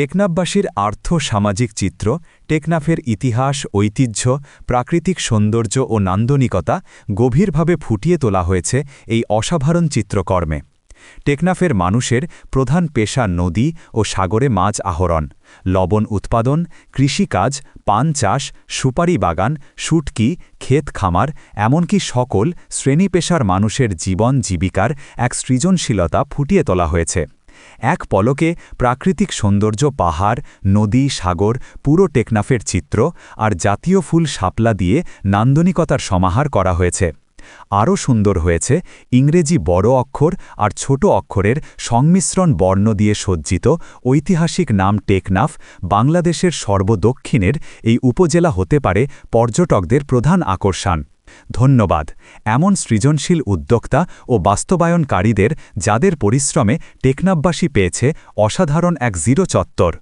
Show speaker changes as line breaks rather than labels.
টেকনাফবাসীর আর্থ সামাজিক চিত্র, টেকনাফের ইতিহাস, ঐতিহ্য, প্রাকৃতিক সৌন্দর্য ও নান্দনিকতা গভীরভাবে ফুটিয়ে তোলা হয়েছে এই অসাধারণ চিত্রকর্মে। টেকনাফের মানুষের প্রধান পেশা নদী ও সাগরে মাছ আহরণ, লবণ উৎপাদন, কৃষিকাজ, পান চাষ, সুপারি বাগান, শুটকি, ক্ষেত খামার, এমনকি সকল শ্রেণি পেশার মানুষের জীবন জীবিকার এক সৃজনশীলতা ফুটিয়ে তোলা হয়েছে। এক পলকে প্রাকৃতিক সৌন্দর্য, পাহাড়, নদী, সাগর, পুরো টেকনাফের চিত্র আর জাতীয় ফুল শাপলা দিয়ে নান্দনিকতার সমাহার করা হয়েছে। আরও সুন্দর হয়েছে ইংরেজি বড় অক্ষর আর ছোট অক্ষরের সংমিশ্রণ বর্ণ দিয়ে সজ্জিত ঐতিহাসিক নাম টেকনাফ, বাংলাদেশের সর্বদক্ষিণের এই উপজেলা হতে পারে পর্যটকদের প্রধান আকর্ষণ। ধন্যবাদ। এমন সৃজনশীল উদ্যোক্তা ও বাস্তবায়নকারীদের যাদের পরিশ্রমে টেকনাফবাসী পেয়েছে অসাধারণ এক জিরো চত্বর।